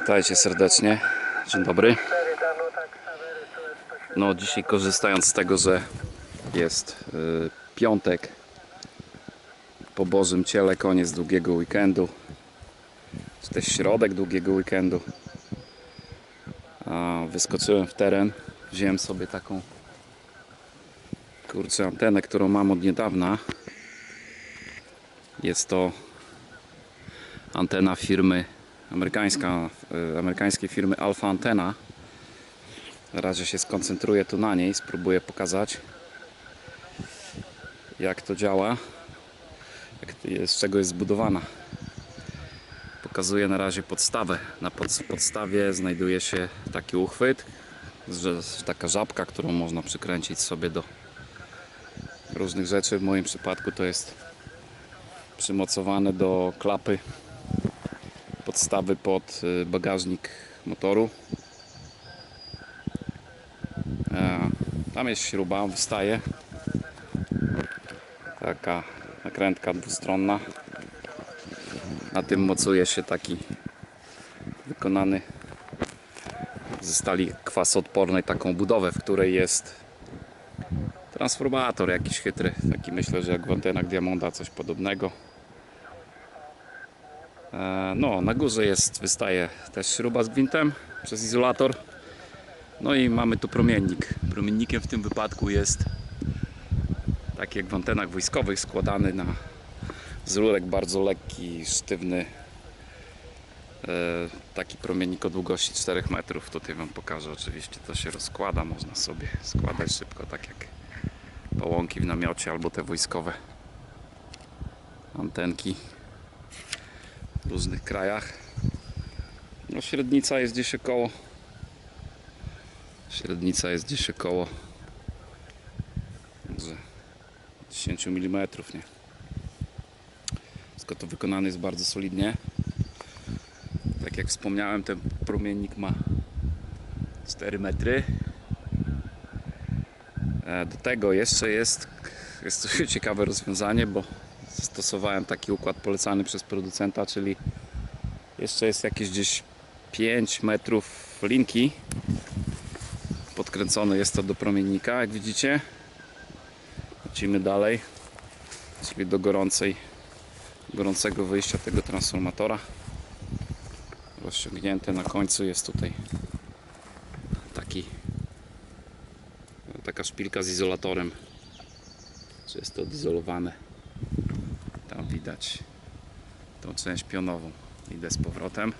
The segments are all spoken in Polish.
Witajcie serdecznie. Dzień dobry. No dzisiaj korzystając z tego, że jest y, piątek po Bożym Ciele, koniec długiego weekendu, czy też środek długiego weekendu, a wyskoczyłem w teren, wziąłem sobie taką kurczę antenę, którą mam od niedawna. Jest to antena firmy amerykańska, y, amerykańskiej firmy Alpha Antena. Na razie się skoncentruję tu na niej, spróbuję pokazać jak to działa, jak z czego jest zbudowana. Pokazuję na razie podstawę. Na pod, podstawie znajduje się taki uchwyt, taka żabka, którą można przykręcić sobie do różnych rzeczy. W moim przypadku to jest przymocowane do klapy podstawy pod y, bagażnik motoru. E, Tam jest śruba, wystaje. Taka nakrętka dwustronna. Na tym mocuje się taki wykonany ze stali kwasoodpornej taką budowę, w której jest transformator jakiś chytry. Taki myślę, że jak w antenach Diamonda coś podobnego. E, No, na górze jest, wystaje też śruba z gwintem przez izolator. No i mamy tu promiennik. Promiennikiem w tym wypadku jest tak jak w antenach wojskowych składany na z rurek bardzo lekki, sztywny e, taki promiennik o długości 4 metrów. Tutaj Wam pokażę oczywiście to się rozkłada, można sobie składać szybko tak jak połąki w namiocie albo te wojskowe antenki w różnych krajach. No, średnica jest gdzieś około średnica jest gdzieś około może 10 mm, nie? Wszystko to wykonane jest bardzo solidnie. Tak jak wspomniałem, ten promiennik ma 4 metry. E, Do tego jeszcze jest, jest to ciekawe rozwiązanie, bo zastosowałem taki układ polecany przez producenta, czyli jeszcze jest jakieś gdzieś 5 metrów linki podkręcone jest to do promiennika, jak widzicie. Lecimy dalej, czyli do gorącej, gorącego wyjścia tego transformatora. Rozciągnięte na końcu jest tutaj taki taka szpilka z izolatorem. Czy jest to odizolowane? Tam widać tą część pionową. Idę z powrotem.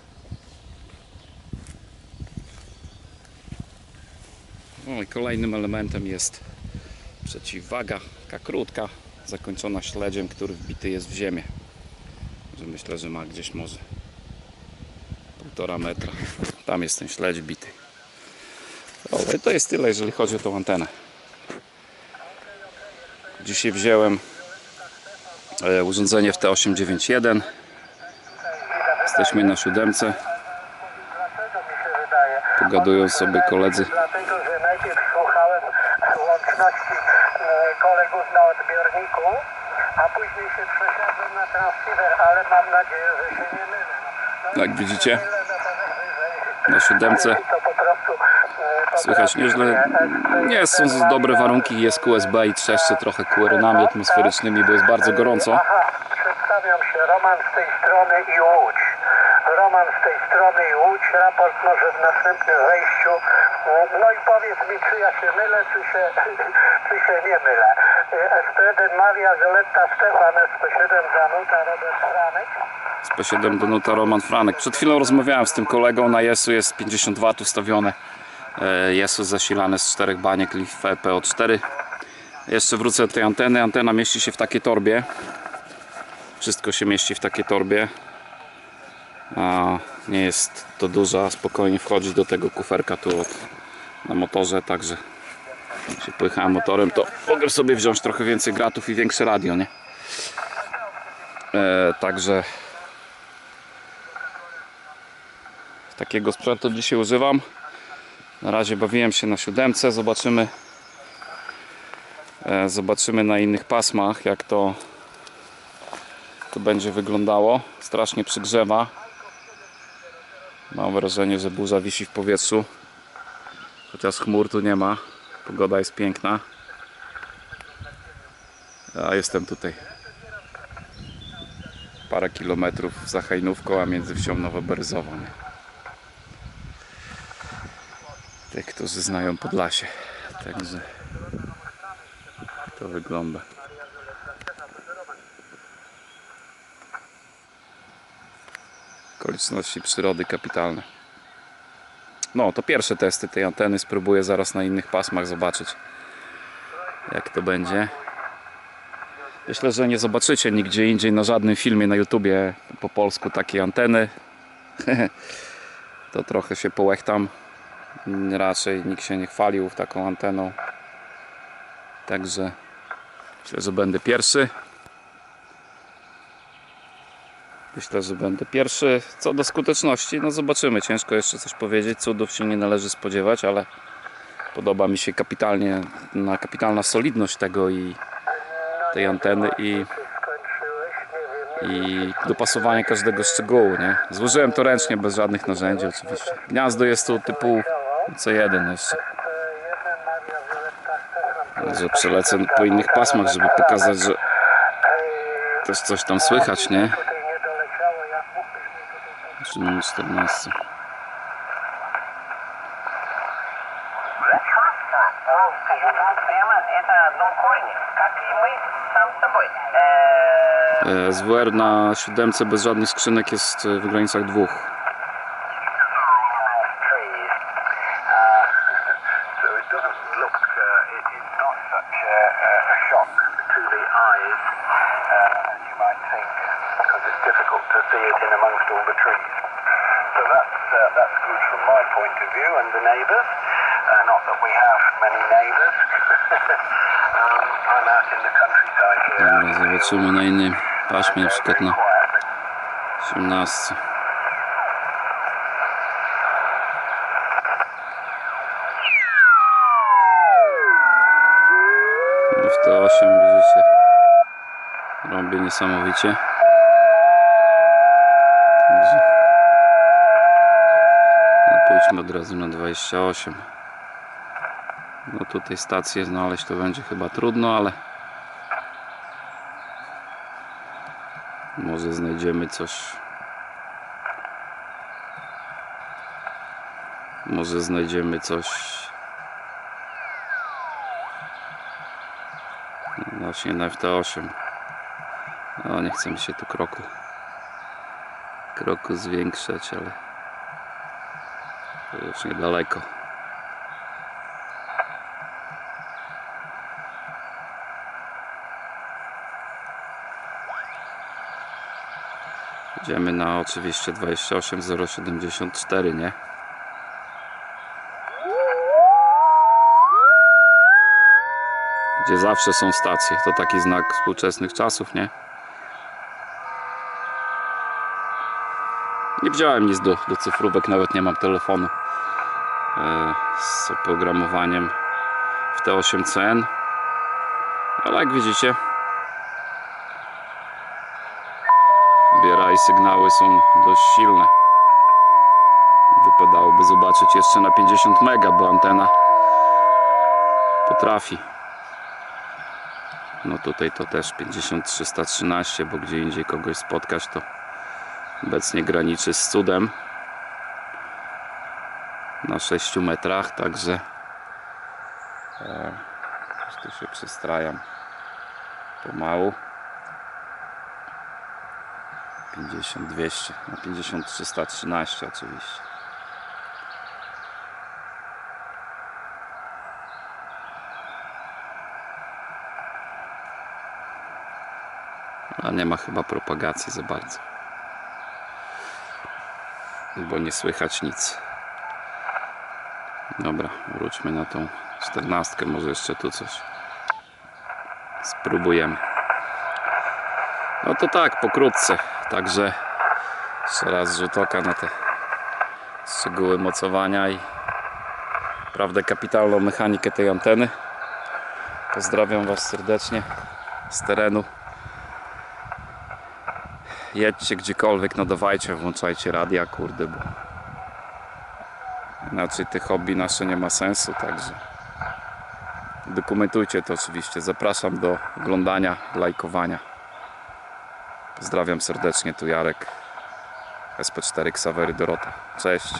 No i kolejnym elementem jest przeciwwaga, taka krótka, zakończona śledziem, który wbity jest w ziemię. Że myślę, że ma gdzieś może półtora metra. Tam jest ten śledź wbity. Ale to jest tyle, jeżeli chodzi o tą antenę. Dzisiaj wziąłem urządzenie w T891. Jesteśmy na siódemce. Pogadują sobie koledzy. Dlatego, że najpierw słuchałem łączności e, kolegów na odbiorniku, a później się przesiadłem na transceiver, ale mam nadzieję, że się nie mylę. No, Jak widzicie, no na siódemce To po prostu, e, Słychać nieźle. e, Nie są dobre warunki, jest QSB i trzeszcze trochę kurenami atmosferycznymi, bo jest bardzo gorąco. Aha, przedstawiam się, Roman z tej strony i Łódź. Roman z tej strony i Łódź, raport może w następnym wejściu. No i powiedz mi, czy ja się mylę, czy się, czy się nie mylę. S1 Maria Violetta Stefan, SP7 Danuta, Robert Franek. Z P7 Danuta Roman Franek. Przed chwilą rozmawiałem z tym kolegą, na Jesu jest 50 W ustawione. E, Jesu zasilane z czterech baniek Leaf PO4. Jeszcze wrócę do tej anteny. Antena mieści się w takiej torbie. Wszystko się mieści w takiej torbie. Nie jest to duża, spokojnie wchodzi do tego kuferka tu od, na motorze, także się pojechałem motorem, to mogę sobie wziąć trochę więcej gratów i większe radio, nie? E, także takiego sprzętu dzisiaj używam. Na razie bawiłem się na siódemce, zobaczymy e, zobaczymy na innych pasmach jak to to będzie wyglądało. Strasznie przygrzewa. Mam wrażenie, że burza wisi w powietrzu. Chociaż chmur tu nie ma. Pogoda jest piękna. A jestem tutaj. Parę kilometrów za Hajnówką, a między wsią Nowoberezową. Tych, którzy znają Podlasie. Także to wygląda. Okoliczności przyrody kapitalne. No, to pierwsze testy tej anteny. Spróbuję zaraz na innych pasmach zobaczyć, jak to będzie. Myślę, że nie zobaczycie nigdzie indziej na żadnym filmie na YouTubie po polsku takiej anteny. to trochę się połechtam. Raczej nikt się nie chwalił taką anteną. Także myślę, że będę pierwszy. Myślę, że będę pierwszy. Co do skuteczności, no zobaczymy. Ciężko jeszcze coś powiedzieć. Cudów się nie należy spodziewać, ale podoba mi się kapitalnie, na kapitalna solidność tego i tej anteny i, i dopasowanie każdego szczegółu, nie? Złożyłem to ręcznie, bez żadnych narzędzi oczywiście. Gniazdo jest tu typu C1 jeszcze. Że przelecę po innych pasmach, żeby pokazać, że też coś tam słychać, nie? Jeszcze mamy 14. SWR na siódemce bez żadnych skrzynek jest w granicach dwóch. That we have many neighbours. um, I'm out in the countryside here. Zobaczymy na innym paśmie, na przykład na 18. I w te 8 widzicie robię niesamowicie. Także no, pójdźmy od razu na 28. No tutaj stację znaleźć to będzie chyba trudno, ale może znajdziemy coś. Może znajdziemy coś. No Właśnie na FT8. O, nie chce mi się tu kroku. Kroku zwiększać, ale to już niedaleko. Idziemy na oczywiście 28074, nie? Gdzie zawsze są stacje. To taki znak współczesnych czasów, nie? Nie wziąłem nic do, do cyfrówek, nawet nie mam telefonu e, z oprogramowaniem w T8CN. Ale jak widzicie, Biera i sygnały są dość silne. Wypadałoby zobaczyć jeszcze na 50 mega, bo antena potrafi. No tutaj to też 50-313, bo gdzie indziej kogoś spotkać to obecnie graniczy z cudem na 6 metrach, także e, tu się przestrajam pomału. 50 200 na 50 313 oczywiście. A nie ma chyba propagacji za bardzo. Bo nie słychać nic. Dobra wróćmy na tą 14 może jeszcze tu coś spróbujemy. No to tak, pokrótce. Także jeszcze raz rzut oka na te szczegóły mocowania i prawdę kapitalną mechanikę tej anteny. Pozdrawiam Was serdecznie z terenu. Jedźcie gdziekolwiek, nadawajcie, włączajcie radia, kurde, bo Inaczej te hobby nasze nie ma sensu, także dokumentujcie to oczywiście. Zapraszam do oglądania, lajkowania. Pozdrawiam serdecznie, tu Jarek. SP4 Ksawery Dorota. Cześć.